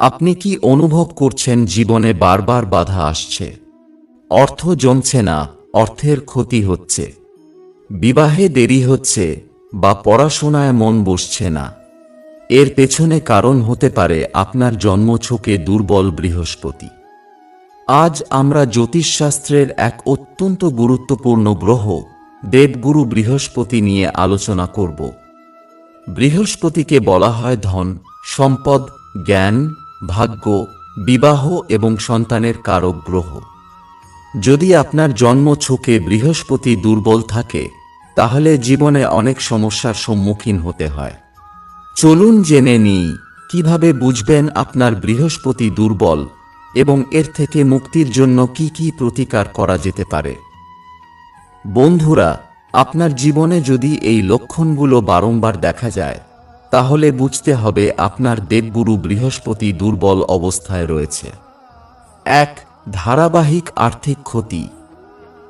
আপনি কি অনুভব করছেন জীবনে বারবার বাধা আসছে? অর্থ জমছে না, অর্থের ক্ষতি হচ্ছে। বিবাহে দেরি হচ্ছে বা পড়াশোনায় মন বসছে না। এর পেছনে কারণ হতে পারে আপনার জন্মছকে দুর্বল বৃহস্পতি। আজ আমরা জ্যোতিষশাস্ত্রের এক অত্যন্ত গুরুত্বপূর্ণ গ্রহ, দেবগুরু বৃহস্পতি নিয়ে আলোচনা করব। বৃহস্পতিকে বলা হয় ধন, সম্পদ, জ্ঞান ভাগ্য, বিবাহ এবং সন্তানের কারক গ্রহ। যদি আপনার জন্ম ছকে বৃহস্পতি দুর্বল থাকে, তাহলে জীবনে অনেক সমস্যার সম্মুখীন হতে হয়। চলুন জেনে নিই, কীভাবে বুঝবেন আপনার বৃহস্পতি দুর্বল এবং এর থেকে মুক্তির জন্য কি কি প্রতিকার করা যেতে পারে। বন্ধুরা, আপনার জীবনে যদি এই লক্ষণগুলো বারংবার দেখা যায় তাহলে বুঝতে হবে আপনার দেবগুরু বৃহস্পতি দুর্বল অবস্থায় রয়েছে। এক, ধারাবাহিক আর্থিক ক্ষতি।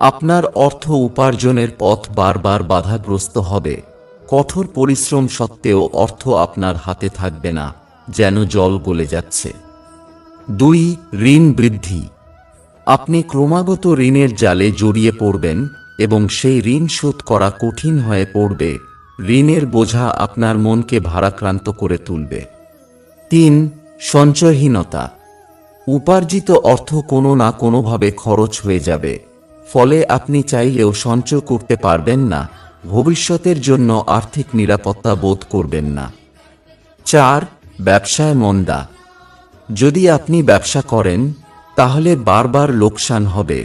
আপনার অর্থ উপার্জনের পথ বারবার বাধাগ্রস্ত হবে। কঠোর পরিশ্রম সত্ত্বেও অর্থ আপনার হাতে থাকবে না, যেন জল গলে যাচ্ছে। দুই, ঋণ বৃদ্ধি। আপনি ক্রমাগত ঋণের জালে জড়িয়ে পড়বেন এবং সেই ঋণ শোধ করা কঠিন হয়ে পড়বে। ঋণের বোঝা আপনার মনকে ভারাক্রান্ত করে তুলবে। তিন, সঞ্চয়হীনতা। উপার্জিত অর্থ কোনো না কোনোভাবে খরচ হয়ে যাবে। ফলে আপনি চাইলেও সঞ্চয় করতে পারবেন না, ভবিষ্যতের জন্য আর্থিক নিরাপত্তা বোধ করবেন না। চার, ব্যবসায় মন্দা। যদি আপনি ব্যবসা করেন, তাহলে বারবার লোকসান হবে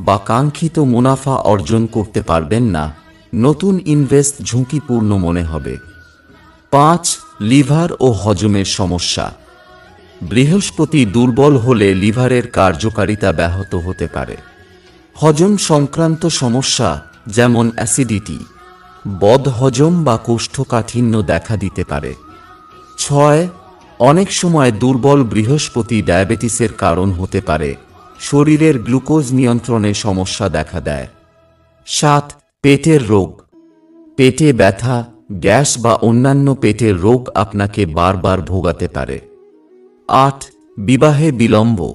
বা কাঙ্ক্ষিত মুনাফা অর্জন করতে পারবেন না। নতুন ইনভেস্ট ঝুঁকিপূর্ণ মনে হবে। পাঁচ, লিভার ও হজমের সমস্যা। বৃহস্পতি দুর্বল হলে লিভারের কার্যকারিতা ব্যাহত হতে পারে। হজম সংক্রান্ত সমস্যা, যেমন অ্যাসিডিটি বদহজম বা কোষ্ঠকাঠিন্য দেখা দিতে পারে। ছয়, অনেক সময় দুর্বল বৃহস্পতি ডায়াবেটিসের কারণ হতে পারে। শরীরের গ্লুকোজ নিয়ন্ত্রণে সমস্যা দেখা দেয়। সাত পেটের রোগ। পেটে ব্যথা, গ্যাস বা অন্যান্য পেটের রোগ আপনাকে বারবার ভোগাতে পারে। আট, বিবাহে বিলম্ব।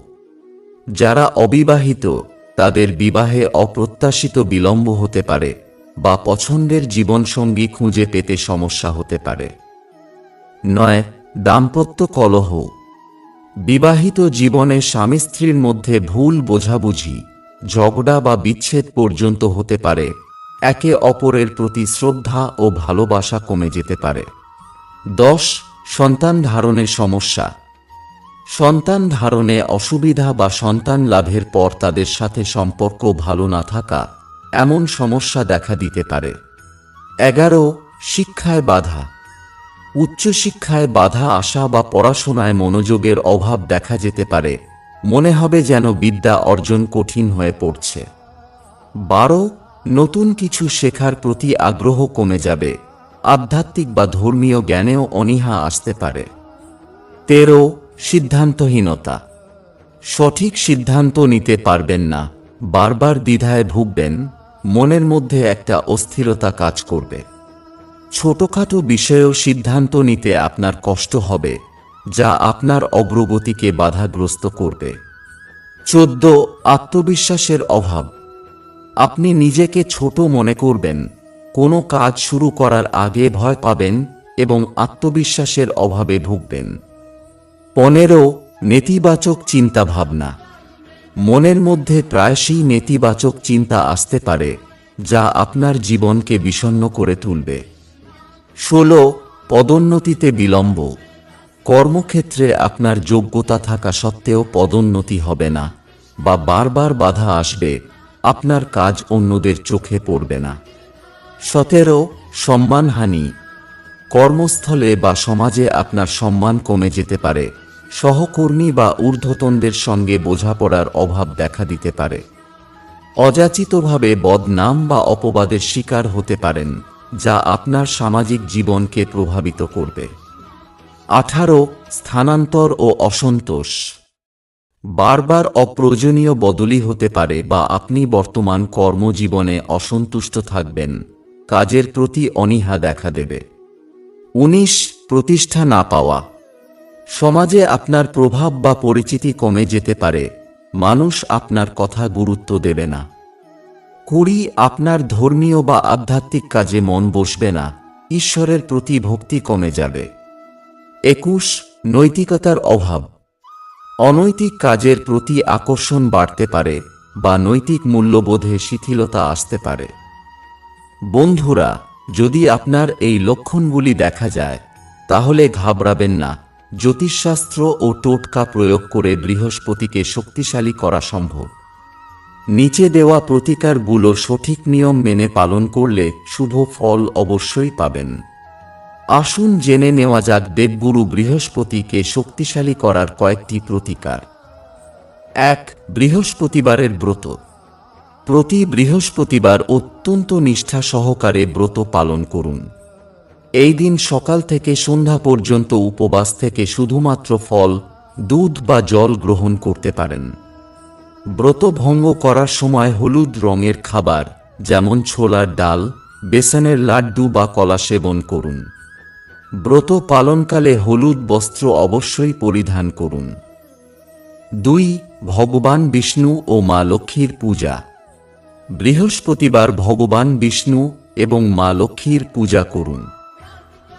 যারা অবিবাহিত, তাদের বিবাহে অপ্রত্যাশিত বিলম্ব হতে পারে বা পছন্দের জীবনসঙ্গী খুঁজে পেতে সমস্যা হতে পারে। নয়, দাম্পত্য কলহ। বিবাহিত জীবনে স্বামী স্ত্রীর মধ্যে ভুল বোঝাবুঝি, ঝগড়া বা বিচ্ছেদ পর্যন্ত হতে পারে। একে অপরের প্রতি শ্রদ্ধা ও ভালোবাসা কমে যেতে পারে। দশ, সন্তান ধারণের সমস্যা। সন্তান ধারণে অসুবিধা বা সন্তান লাভের পর তাদের সাথে সম্পর্ক ভালো না থাকা এমন সমস্যা দেখা দিতে পারে। এগারো, শিক্ষায় বাধা। উচ্চশিক্ষায় বাধা আসা বা পড়াশোনায় মনোযোগের অভাব দেখা যেতে পারে। মনে হবে যেন বিদ্যা অর্জন কঠিন হয়ে পড়ছে। বারো নতুন কিছু শেখার প্রতি আগ্রহ কমে যাবে। আধ্যাত্মিক বা ধর্মীয় জ্ঞানেও অনীহা আসতে পারে। তেরো, সিদ্ধান্তহীনতা। সঠিক সিদ্ধান্ত নিতে পারবেন না। বারবার দ্বিধায় ভুগবেন। মনের মধ্যে একটা অস্থিরতা কাজ করবে। ছোটখাটো বিষয়েও সিদ্ধান্ত নিতে আপনার কষ্ট হবে, যা আপনার অগ্রগতিকে বাধাগ্রস্ত করবে। চোদ্দ, আত্মবিশ্বাসের অভাব। আপনি নিজেকে ছোট মনে করবেন। কোনো কাজ শুরু করার আগে ভয় পাবেন এবং আত্মবিশ্বাসের অভাবে ভুগবেন। পনেরো, নেতিবাচক চিন্তাভাবনা। মনের মধ্যে প্রায়শই নেতিবাচক চিন্তা আসতে পারে, যা আপনার জীবনকে বিষণ্ণ করে তুলবে। ষোলো, পদোন্নতিতে বিলম্ব। কর্মক্ষেত্রে আপনার যোগ্যতা থাকা সত্ত্বেও পদোন্নতি হবে না বা বারবার বাধা আসবে। আপনার কাজ অন্যদের চোখে পড়বে না। সতেরো, সম্মানহানি। কর্মস্থলে বা সমাজে আপনার সম্মান কমে যেতে পারে। সহকর্মী বা ঊর্ধ্বতনদের সঙ্গে বোঝাপড়ার অভাব দেখা দিতে পারে। অযাচিতভাবে বদনাম বা অপবাদের শিকার হতে পারেন, যা আপনার সামাজিক জীবনকে প্রভাবিত করবে। আঠারো, স্থানান্তর ও অসন্তোষ। বারবার অপ্রয়োজনীয় বদলি হতে পারে বা আপনি বর্তমান কর্মজীবনে অসন্তুষ্ট থাকবেন। কাজের প্রতি অনীহা দেখা দেবে। উনিশ, প্রতিষ্ঠা না পাওয়া। সমাজে আপনার প্রভাব বা পরিচিতি কমে যেতে পারে। মানুষ আপনার কথা গুরুত্ব দেবে না। কুড়ি, আপনার ধর্মীয় বা আধ্যাত্মিক কাজে মন বসবে না। ঈশ্বরের প্রতি ভক্তি কমে যাবে। একুশ, নৈতিকতার অভাব। অনৈতিক কাজের প্রতি আকর্ষণ বাড়তে পারে বা নৈতিক মূল্যবোধে শিথিলতা আসতে পারে। বন্ধুরা, যদি আপনার এই লক্ষণগুলি দেখা যায়, তাহলে ঘাবড়াবেন না। জ্যোতিষশাস্ত্র ও টোটকা প্রয়োগ করে বৃহস্পতিকে শক্তিশালী করা সম্ভব। নিচে দেওয়া প্রতিকারগুলো সঠিক নিয়ম মেনে পালন করলে শুভ ফল অবশ্যই পাবেন। আসুন জেনে নেওয়া যাক দেবগুরু বৃহস্পতিকে শক্তিশালী করার কয়েকটি প্রতিকার। এক, বৃহস্পতিবারের ব্রত। প্রতি বৃহস্পতিবার অত্যন্ত নিষ্ঠা সহকারে ব্রত পালন করুন। এই দিন সকাল থেকে সন্ধ্যা পর্যন্ত উপবাস থেকে শুধুমাত্র ফল, দুধ বা জল গ্রহণ করতে পারেন। ব্রত ভঙ্গ করার সময় হলুদ রঙের খাবার, যেমন ছোলার ডাল, বেসনের লাড্ডু বা কলা সেবন করুন। ব্রত পালনকালে হলুদ বস্ত্র অবশ্যই পরিধান করুন। দুই, ভগবান বিষ্ণু ও মা লক্ষ্মীর পূজা। বৃহস্পতিবার ভগবান বিষ্ণু এবং মা লক্ষ্মীর পূজা করুন।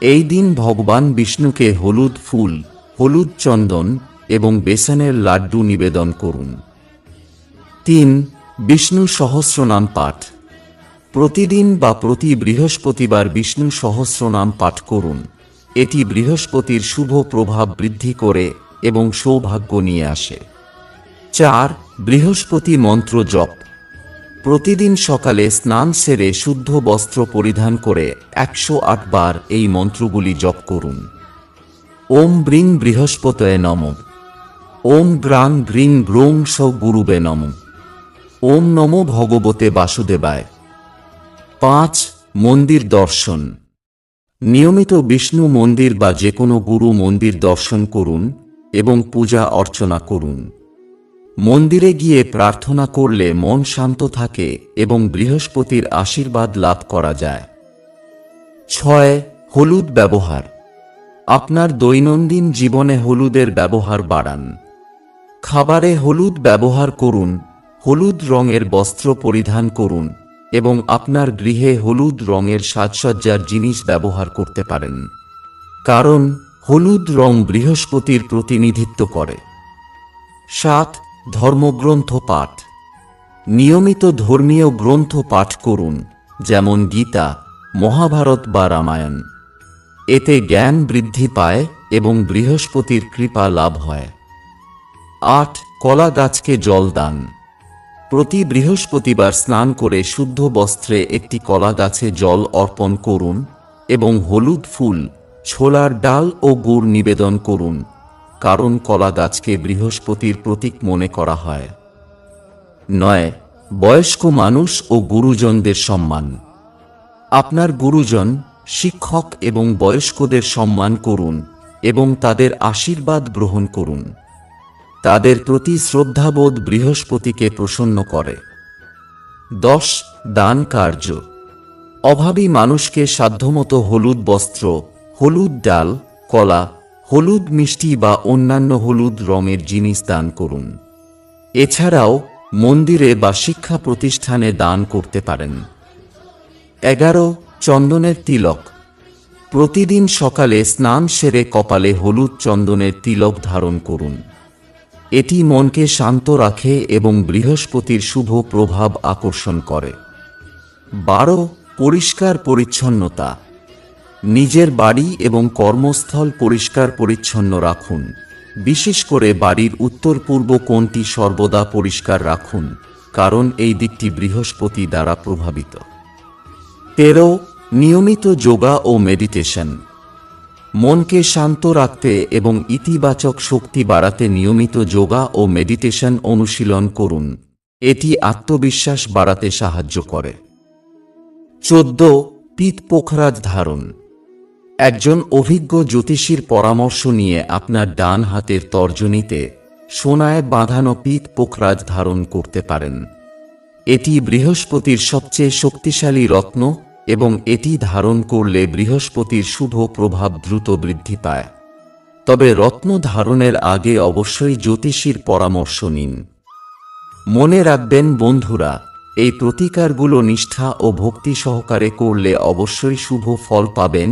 এই দিন ভগবান বিষ্ণুকে হলুদ ফুল, হলুদ চন্দন এবং বেসনের লাড্ডু নিবেদন করুন। তিন, বিষ্ণু সহস্রনাম পাঠ। প্রতিদিন বা প্রতি বৃহস্পতিবার বিষ্ণু সহস্রনাম পাঠ করুন। এটি বৃহস্পতির শুভ প্রভাব বৃদ্ধি করে এবং সৌভাগ্য নিয়ে আসে। চার, বৃহস্পতি মন্ত্র জপ। প্রতিদিন সকালে স্নান সেরে শুদ্ধ বস্ত্র পরিধান করে একশো আট বার এই মন্ত্রগুলি জপ করুন। ওম ব্রিং বৃহস্পতয়ে নম। ওম গ্রাং গ্রিং গ্রোং স গুরুবে নম। ওম নম ভগবতে বাসুদেবায়। পাঁচ, মন্দির দর্শন। নিয়মিত বিষ্ণু মন্দির বা যে কোনো গুরু মন্দির দর্শন করুন এবং পূজা অর্চনা করুন। মন্দিরে গিয়ে প্রার্থনা করলে মন শান্ত থাকে এবং বৃহস্পতির আশীর্বাদ লাভ করা যায়। ছয়, হলুদ ব্যবহার। আপনার দৈনন্দিন জীবনে হলুদের ব্যবহার বাড়ান। খাবারে হলুদ ব্যবহার করুন, হলুদ রঙের বস্ত্র পরিধান করুন এবং আপনার গৃহে হলুদ রঙের সাজসজ্জার জিনিস ব্যবহার করতে পারেন। কারণ, হলুদ রং বৃহস্পতির প্রতিনিধিত্ব করে। সাত, ধর্মগ্রন্থ পাঠ। নিয়মিত ধর্মীয় গ্রন্থ পাঠ করুন, যেমন গীতা, মহাভারত বা রামায়ণ। এতে জ্ঞান বৃদ্ধি পায় এবং বৃহস্পতির কৃপা লাভ হয়। আট, কলা গাছকে জল দান। প্রতি বৃহস্পতিবার স্নান করে শুদ্ধ বস্ত্রে একটি কলা গাছে জল অর্পণ করুন এবং হলুদ ফুল, ছোলার ডাল ও গুড় নিবেদন করুন, কারণ কলা গাছকে বৃহস্পতির প্রতীক মনে করা হয়। নয়, বয়স্ক মানুষ ও গুরুজনদের সম্মান। আপনার গুরুজন, শিক্ষক এবং বয়স্কদের সম্মান করুন এবং তাদের আশীর্বাদ গ্রহণ করুন। তাদের প্রতি শ্রদ্ধাবোধ বৃহস্পতিকে প্রসন্ন করে। দশ, দান কার্য। অভাবী মানুষকে সাধ্যমতো হলুদ বস্ত্র, হলুদ ডাল, কলা, হলুদ মিষ্টি বা অন্যান্য হলুদ রঙের জিনিস দান করুন। এছাড়াও মন্দিরে বা শিক্ষা প্রতিষ্ঠানে দান করতে পারেন। এগারো, চন্দনের তিলক। প্রতিদিন সকালে স্নান সেরে কপালে হলুদ চন্দনের তিলক ধারণ করুন। এটি মনকে শান্ত রাখে এবং বৃহস্পতির শুভ প্রভাব আকর্ষণ করে। বারো, পরিষ্কার পরিচ্ছন্নতা। নিজের বাড়ি এবং কর্মস্থল পরিষ্কার পরিচ্ছন্ন রাখুন। বিশেষ করে বাড়ির উত্তর পূর্ব কোণটি সর্বদা পরিষ্কার রাখুন, কারণ এই দিকটি বৃহস্পতি দ্বারা প্রভাবিত। তেরো, নিয়মিত যোগা ও মেডিটেশন। মনকে শান্ত রাখতে এবং ইতিবাচক শক্তি বাড়াতে নিয়মিত যোগা ও মেডিটেশন অনুশীলন করুন। এটি আত্মবিশ্বাস বাড়াতে সাহায্য করে। চোদ্দ, পিত পোখরাজ ধারণ। একজন অভিজ্ঞ জ্যোতিষীর পরামর্শ নিয়ে আপনার ডান হাতের তর্জনীতে সোনায় বাঁধানো পিত পোখরাজ ধারণ করতে পারেন। এটি বৃহস্পতির সবচেয়ে শক্তিশালী রত্ন এবং এটি ধারণ করলে বৃহস্পতির শুভ প্রভাব দ্রুত বৃদ্ধি পায়। তবে রত্ন ধারণের আগে অবশ্যই জ্যোতিষীর পরামর্শ নিন। মনে রাখবেন বন্ধুরা, এই প্রতিকারগুলো নিষ্ঠা ও ভক্তি সহকারে করলে অবশ্যই শুভ ফল পাবেন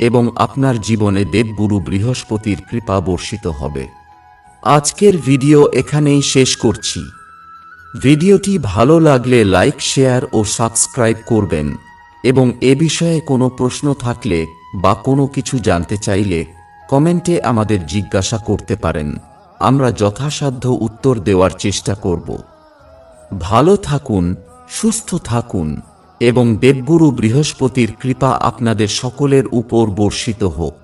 এবং আপনার জীবনে দেবগুরু বৃহস্পতির কৃপা বর্ষিত হবে। আজকের ভিডিও এখানেই শেষ করছি। ভিডিওটি ভালো লাগলে লাইক, শেয়ার ও সাবস্ক্রাইব করবেন। এবং এ বিষয়ে কোনো প্রশ্ন থাকলে বা কোনো কিছু জানতে চাইলে কমেন্টে আমাদের জিজ্ঞাসা করতে পারেন। আমরা যথাসাধ্য উত্তর দেওয়ার চেষ্টা করব। ভালো থাকুন, সুস্থ থাকুন এবং দেবগুরু বৃহস্পতির কৃপা আপনাদের সকলের উপর বর্ষিত হোক।